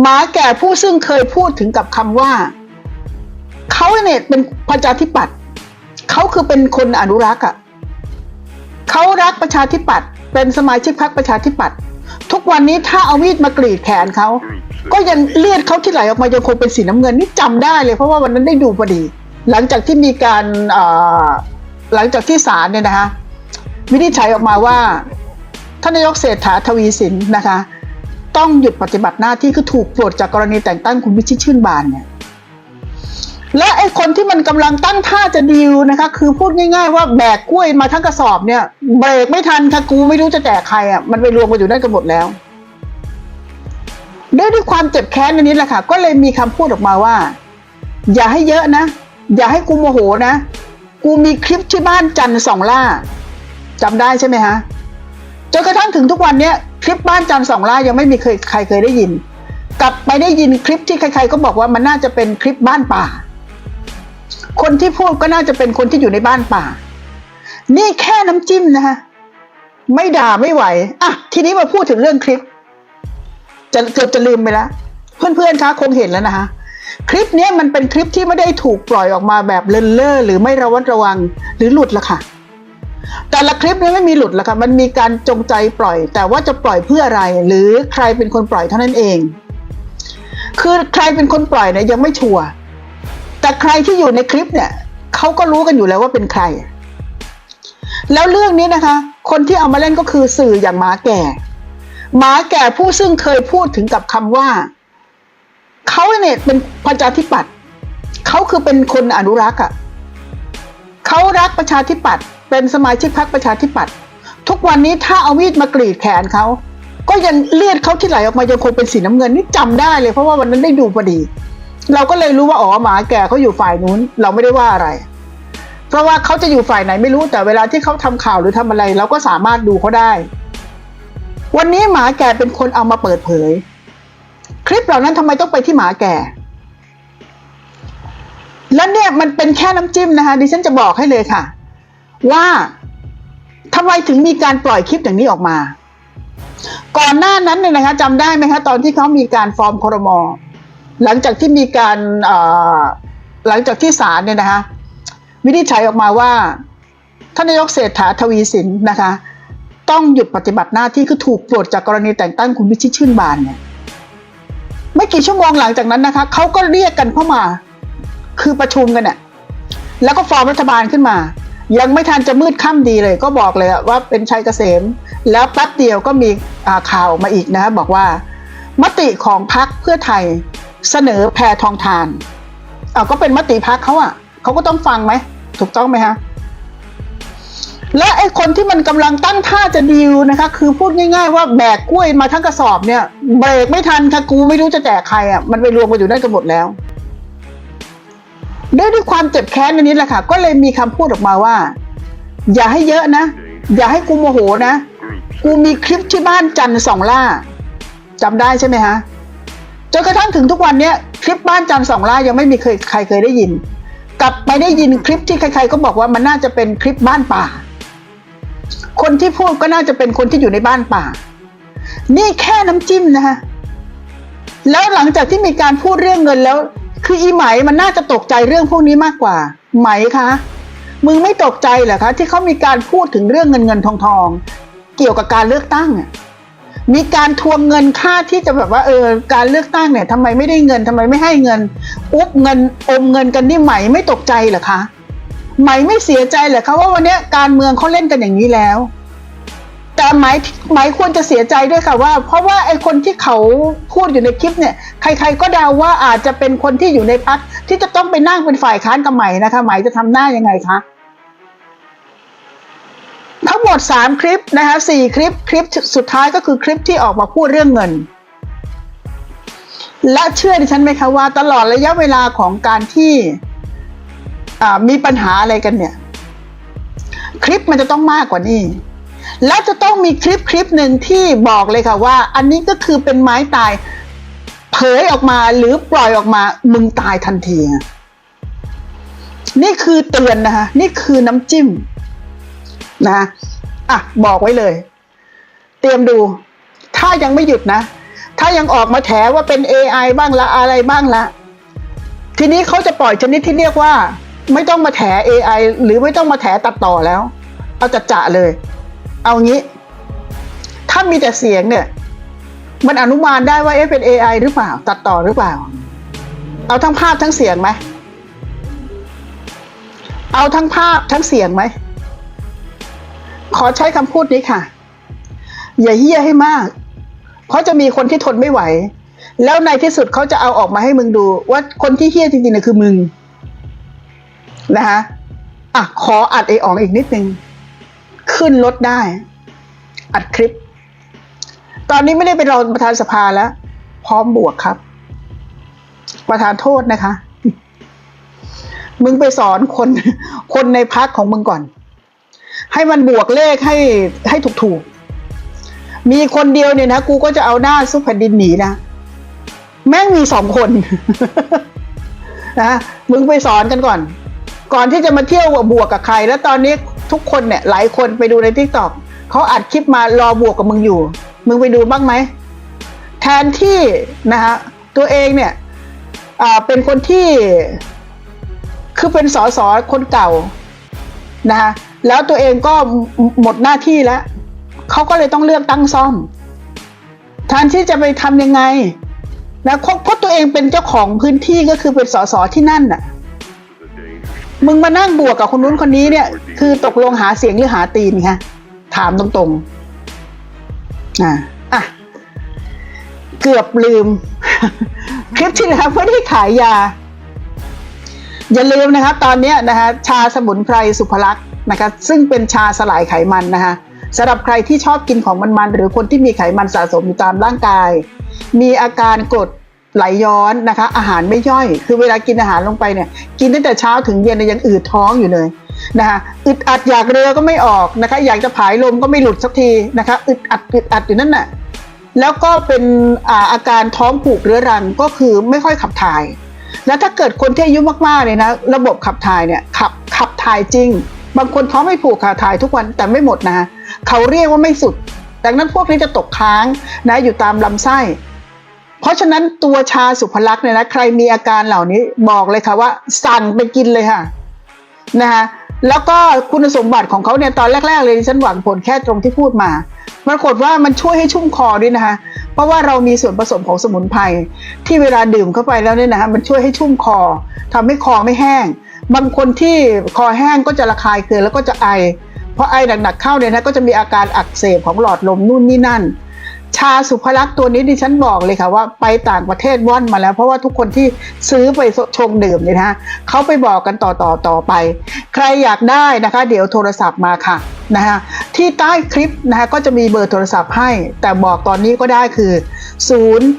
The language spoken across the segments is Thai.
หมาแก่ผู้ซึ่งเคยพูดถึงกับคำว่า เขาเนี่ยเป็นประชาธิปัตย์เขาคือเป็นคนอนุรักษ์อะเขารักประชาธิปัตย์เป็นสมาชิกพรรคประชาธิปัตย์ทุกวันนี้ถ้าเอามีดมากรีดแขนเขาก็ยังเลือดเขาที่ไหลออกมายังคงเป็นสีน้ำเงินนี่จำได้เลยเพราะว่าวันนั้นได้ดูพอดี หลังจากที่มีการหลังจากที่ศาลเนี่ยนะคะวินิจฉัยออกมาว่าท่านนายกเศรษฐาทวีสินนะคะ ต้องหยุดปฏิบัติหน้าที่คือถูกปลดจากกรณีแต่งตั้งคุณวิชิตชื่นบานเนี่ยและไอ้คนที่มันกำลังตั้งท่าจะดีลนะคะ คือพูดง่าย ๆ ว่าแบกกล้วยมาทั้งกระสอบเนี่ยเบรกไม่ทันค่ะกูไม่รู้จะแจกใครอะมันไปรวมกันอยู่ได้กันหมดแล้วด้วยด้วยความเจ็บแค้นอันนี้แหละค่ะ ก็เลยมีคำพูดออกมาว่า อย่าให้เยอะนะ อย่าให้กูโมโหนะ กูมีคลิปที่บ้านจันทร์สองล่าจำได้ใช่ไหมฮะจนกระทั่งถึงทุกวันเนี้ย คลิปบ้านจันสองล่ายังไม่มีเคยใครเคยได้ยิน กลับไปได้ยินคลิปที่ใคร ๆ ก็บอกว่ามันน่าจะเป็นคลิปบ้านป่า คนที่พูดก็น่าจะเป็นคนที่อยู่ในบ้านป่า นี่แค่น้ำจิ้มนะคะไม่ด่าไม่ไหวอะทีนี้มาพูดถึงเรื่องคลิป จะเกือบจะลืมไปแล้วเพื่อนๆคะคงเห็นแล้วนะคะคลิปนี้มันเป็นคลิปที่ไม่ได้ถูกปล่อยออกมาแบบเลินเล่อหรือไม่ระวัดระวังหรือหลุดละค่ะ แต่ละคลิปนี้ไม่มีหลุดละค่ะมันมีการจงใจปล่อย แต่ว่าจะปล่อยเพื่ออะไร หรือใครเป็นคนปล่อยเท่านั้นเอง คือใครเป็นคนปล่อยเนี่ยยังไม่ชัวร์แต่ใครที่อยู่ในคลิปเนี่ยเขาก็รู้กันอยู่แล้วว่าเป็นใคร แล้วเรื่องนี้นะคะ คนที่เอามาเล่นก็คือสื่ออย่างหมาแก่ หมาแก่ผู้ซึ่งเคยพูดถึงกับคำว่าเขาเนี่ยเป็นประชาธิปัตย์เขาคือเป็นคนอนุรักษ์อะเขารักประชาธิปัตย์ เป็นสมาชิกพรรคประชาธิปัตย์ทุกวันนี้ถ้าเอามีดมากรีดแขนเขา ก็ยังเลือดเขาที่ไหลออกมายังคงเป็นสีน้ำเงินนี่จำได้เลยเพราะว่าวันนั้นได้ดูพอดี เราก็เลยรู้ว่าอ๋อหมาแก่เขาอยู่ฝ่ายนู้น เราไม่ได้ว่าอะไร เพราะว่าเขาจะอยู่ฝ่ายไหนไม่รู้แต่เวลาที่เขาทำข่าวหรือทำอะไร เราก็สามารถดูเขาได้ วันนี้หมาแก่เป็นคนเอามาเปิดเผย คลิปเหล่านั้นทำไมต้องไปที่หมาแก่และเนี่ยมันเป็นแค่น้ำจิ้มนะคะดิฉันจะบอกให้เลยค่ะ ว่าทำไมถึงมีการปล่อยคลิปอย่างนี้ออกมา ก่อนหน้านั้นเนี่ยนะคะจำได้ไหมคะตอนที่เขามีการฟอร์มครมหลังจากที่มีการหลังจากที่ศาลเนี่ยนะคะวินิจฉัยออกมาว่าท่านนายกเศรษฐาทวีสินนะคะ ต้องหยุดปฏิบัติหน้าที่คือถูกปลดจากกรณีแต่งตั้งคุณวิชิตชื่นบานเนี่ยไม่กี่ชั่วโมงหลังจากนั้นนะคะเขาก็เรียกกันเข้ามา คือประชุมกันเนี่ยแล้วก็ฟอร์มรัฐบาลขึ้นมา ยังไม่ทันจะมืดค่ำดีเลย ก็บอกเลยว่าเป็นชัยเกษม แล้วแป๊บเดียวก็มีข่าวมาอีกนะ บอกว่า มติของพักเพื่อไทยเสนอแพรทองทานเอาก็เป็นมติพักเขาอะเขาก็ต้องฟังไหม ถูกต้องไหมฮะและไอ้คนที่มันกำลังตั้งท่าจะดีลนะคะ คือพูดง่ายๆว่าแบกกล้วยมาทั้งกระสอบเนี่ยเบรกไม่ทันค่ะกูไม่รู้จะแจกใครอะมันไปรวมกันอยู่ได้กันหมดแล้ว ด้วยด้วยความเจ็บแค้นอันนี้แหละค่ะ ก็เลยมีคำพูดออกมาว่า อย่าให้เยอะนะ อย่าให้กูโมโหนะ กูมีคลิปที่บ้านจันทร์สองล่าจำได้ใช่ไหมฮะจนกระทั่งถึงทุกวันเนี้ยคลิปบ้านจันทร์สองล่ายังไม่มีเคยใครเคยได้ยิน กลับไปได้ยินคลิปที่ใคร ๆ ก็บอกว่ามันน่าจะเป็นคลิปบ้านป่า คนที่พูดก็น่าจะเป็นคนที่อยู่ในบ้านป่า นี่แค่น้ำจิ้มนะคะแล้วหลังจากที่มีการพูดเรื่องเงินแล้ว คืออีไหมมันน่าจะตกใจเรื่องพวกนี้มากกว่า ไหมคะมึงไม่ตกใจเหรอคะที่เขามีการพูดถึงเรื่องเงินเงินทองทอง เกี่ยวกับการเลือกตั้งมีการทวงเงินค่าที่จะแบบว่าเออการเลือกตั้งเนี่ยทำไมไม่ได้เงินทำไมไม่ให้เงิน อุ๊บเงินอมเงินกันนี่ไหมไม่ตกใจเหรอคะไหมไม่เสียใจเหรอคะว่าวันนี้การเมืองเขาเล่นกันอย่างนี้แล้ว แต่หมไหมายควรจะเสียใจด้วยค่ะว่า เพราะว่าไอ้คนที่เขาพูดอยู่ในคลิปเนี่ย ใคร ๆ ก็เดาว่าอาจจะเป็นคนที่อยู่ในพักที่จะต้องไปนั่งเป็นฝ่ายค้านกับไหม่นะคะหมจะทำหน้ายังไงคะทั้งหมดสามคลิปนะคะสี่คลิปคลิปสุดท้ายก็คือคลิปที่ออกมาพูดเรื่องเงิน และเชื่อดิฉันไหมคะว่า ตลอดระยะเวลาของการที่มีปัญหาอะไรกันเนี่ย คลิปมันจะต้องมากกว่านี้ และจะต้องมีคลิปคลิปหนึ่งที่บอกเลยค่ะว่า อันนี้ก็คือเป็นไม้ตาย เผยออกมาหรือปล่อยออกมามึงตายทันที นี่คือเตือนนะคะนี่คือน้ำจิ้มนะอะบอกไว้เลย เตรียมดู ถ้ายังไม่หยุดนะ ถ้ายังออกมาแถว่าเป็น AI บ้างละอะไรบ้างละทีนี้เขาจะปล่อยชนิดที่เรียกว่า ไม่ต้องมาแถ AI หรือไม่ต้องมาแถตัดต่อแล้ว เอาจัดจะเลย เอางี้ ถ้ามีแต่เสียงเนี่ย มันอนุมานได้ว่าเอ๊ะเป็น AI หรือเปล่า ตัดต่อหรือเปล่า เอาทั้งภาพทั้งเสียงไหมเอาทั้งภาพทั้งเสียงไหม ขอใช้คำพูดนี้ค่ะ อย่าเฮี้ยให้มาก เพราะจะมีคนที่ทนไม่ไหว แล้วในที่สุดเขาจะเอาออกมาให้มึงดู ว่าคนที่เฮี้ยจริงๆเนี่ยคือมึงนะคะอะ ขออัดไออ๋องอีกนิดนึง ขึ้นรถได้ อัดคลิป ตอนนี้ไม่ได้เป็นรองประธานสภาแล้ว พร้อมบวกครับ ประธานโทษนะคะ มึงไปสอนคน คนในพักของมึงก่อน ให้มันบวกเลขให้ให้ถูกๆ มีคนเดียวเนี่ยนะ กูก็จะเอาหน้าซุปแผ่นดินหนีนะ แม่งมีสองคนนะมึงไปสอนกันก่อน ก่อนที่จะมาเที่ยวบวกกับใคร แล้วตอนนี้ ทุกคนเนี่ยหลายคนไปดูในทิกตอกเขาอัดคลิปมารอบวกกับมึงอยู่ มึงไปดูบ้างไหม แทนที่นะฮะตัวเองเนี่ยอ่าเป็นคนที่คือเป็นสอสอคนเก่านะคะแล้วตัวเองก็หมดหน้าที่แล้วเขาก็เลยต้องเลือกตั้งซ่อมแทนที่จะไปทำยังไงนะเพราะตัวเองเป็นเจ้าของพื้นที่ก็คือเป็นสอสอที่นั่นน่ะ มึงมานั่งบวกกับคนนู้นคนนี้เนี่ย คือตกลงหาเสียงหรือหาตีนคะถามตรงๆอ่าอะ เกือบลืม คลิปที่แล้วไม่ได้ขายยา อย่าลืมนะครับตอนนี้นะคะ ชาสมุนไพรสุภลักษณ์นะคะ ซึ่งเป็นชาสลายไขมันนะคะสำหรับใครที่ชอบกินของมันๆหรือคนที่มีไขมันสะสมอยู่ตามร่างกาย มีอาการกรด ไหลย้อนนะคะ อาหารไม่ย่อย คือเวลากินอาหารลงไปเนี่ย กินตั้งแต่เช้าถึงเย็นยยังอืดท้องอยู่เลยนะคะอึดอัดอยากเรือก็ไม่ออกนะคะ อยากจะผายลมก็ไม่หลุดสักทีนะคะอึดอัดอึดอัดอยู่นั่นน่ะแล้วก็เป็นอาอาการท้องผูกเรื้อรังก็คือไม่ค่อยขับถ่าย แล้วถ้าเกิดคนที่อายุมากๆเลยนะระบบขับถ่ายเนี่ยขับขับถ่ายจริง บางคนท้องไม่ผูกค่ะถ่ายทุกวันแต่ไม่หมดนะเขาเรียกว่าไม่สุด ดังนั้นพวกนี้จะตกค้างนะอยู่ตามลำไส้ เพราะฉะนั้นตัวชาสุภลักษณ์เนี่ยนะใครมีอาการเหล่านี้บอกเลยค่ะว่าสั่งไปกินเลยค่ะนะคะแล้วก็คุณสมบัติของเขาเนี่ยตอนแรก ๆ เลยฉันหวังผลแค่ตรงที่พูดมาปรากฏว่ามันช่วยให้ชุ่มคอด้วยนะคะ เพราะว่าเรามีส่วนผสมของสมุนไพรที่เวลาดื่มเข้าไปแล้วเนี่ยนะฮะมันช่วยให้ชุ่มคอทำให้คอไม่แห้ง บางคนที่คอแห้งก็จะระคายเคืองแล้วก็จะไอพอไอหนักๆเข้าเนี่ยนะก็จะมีอาการอักเสบของหลอดลมนู่นนี่นั่น ชาสุภลักษ์ตัวนี้ดิฉันบอกเลยค่ะว่าไปต่างประเทศว่อนมาแล้ว เพราะว่าทุกคนที่ซื้อไปชงดื่มเนี่ยนะเขาไปบอกกันต่อต่อต่อไป ใครอยากได้นะคะ เดี๋ยวโทรศัพท์มาค่ะนะคะที่ใต้คลิปนะคะก็จะมีเบอร์โทรศัพท์ให้ แต่บอกตอนนี้ก็ได้คือ 089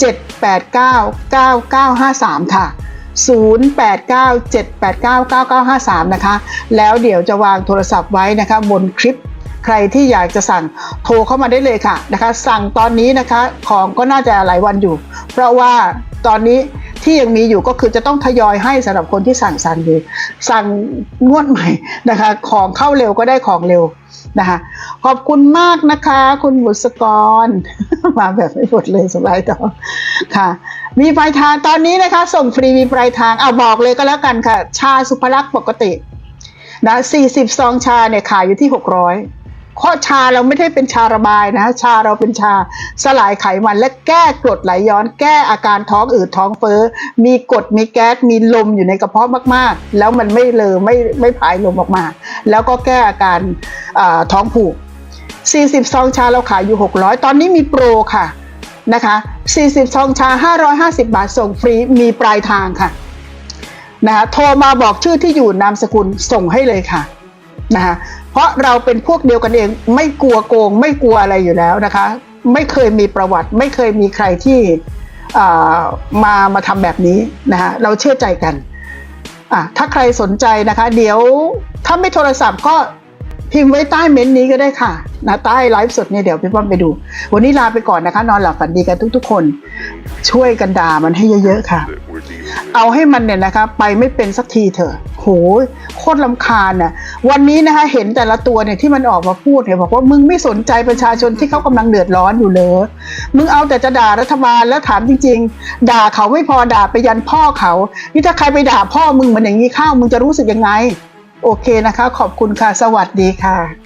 789 9953 ค่ะ 0897899953 นะคะ แล้วเดี๋ยวจะวางโทรศัพท์ไว้นะคะบนคลิป ใครที่อยากจะสั่งโทรเข้ามาได้เลยค่ะนะคะ สั่งตอนนี้นะคะของก็น่าจะหลายวันอยู่ เพราะว่าตอนนี้ที่ยังมีอยู่ก็คือจะต้องทยอยให้สำหรับคนที่สั่งสั่งอยู่สั่งงวดใหม่นะคะ ของเข้าเร็วก็ได้ของเร็วนะคะ ขอบคุณมากนะคะ คุณบุษกร มาแบบไม่หมดเลยสบายต่อค่ะ มีปลายทางตอนนี้นะคะ ส่งฟรีมีปลายทางเอาบอกเลยก็แล้วกันค่ะ ชาสุภลักษณ์ปกตินะ40ซองชาเนี่ยขายอยู่ที่ 600 ข้อชาเราไม่ได้เป็นชาระบายนะ ชาเราเป็นชาสลายไขมันและแก้กรดไหลย้อน แก้อาการท้องอืดท้องเฟ้อ มีกรดมีแก๊สมีลมอยู่ในกระเพาะมากๆ แล้วมันไม่เลอไม่ไม่ผายลมออกมา แล้วก็แก้อาการท้องผูก 40 ซองชาเราขายอยู่ 600 ตอนนี้มีโปรค่ะนะคะ 40 ซองชา 550 บาทส่งฟรีมีปลายทางค่ะนะคะโทรมาบอกชื่อที่อยู่นามสกุลส่งให้เลยค่ะนะคะ เพราะเราเป็นพวกเดียวกันเอง ไม่กลัวโกง ไม่กลัวอะไรอยู่แล้วนะคะ ไม่เคยมีประวัติ ไม่เคยมีใครที่อ่ามามาทำแบบนี้นะคะเราเชื่อใจกันอะถ้าใครสนใจนะคะ เดี๋ยวถ้าไม่โทรศัพท์ก็พิมพ์ไว้ใต้เม้นต์นี้ก็ได้ค่ะนะใต้ไลฟ์สดเนี่ยเดี๋ยวพี่ป้อมไปดู วันนี้ลาไปก่อนนะคะ นอนหลับฝันดีกันทุกๆ คน ช่วยกันด่ามันให้เยอะๆค่ะ เอาให้มันเนี่ยนะคะ ไปไม่เป็นสักทีเถอะ โหโคตรลำคาญน่ะ วันนี้นะคะเห็นแต่ละตัวเนี่ยที่มันออกมาพูดเนี่ยบอกว่ามึงไม่สนใจประชาชนที่เขากำลังเดือดร้อนอยู่เลย มึงเอาแต่จะด่ารัฐบาลแล้วถามจริง ๆ ด่าเขาไม่พอด่าไปยันพ่อเขา นี่ถ้าใครไปด่าพ่อมึงเหมือนอย่างนี้ข้าวมึงจะรู้สึกยังไง โอเคนะคะ ขอบคุณค่ะ สวัสดีค่ะ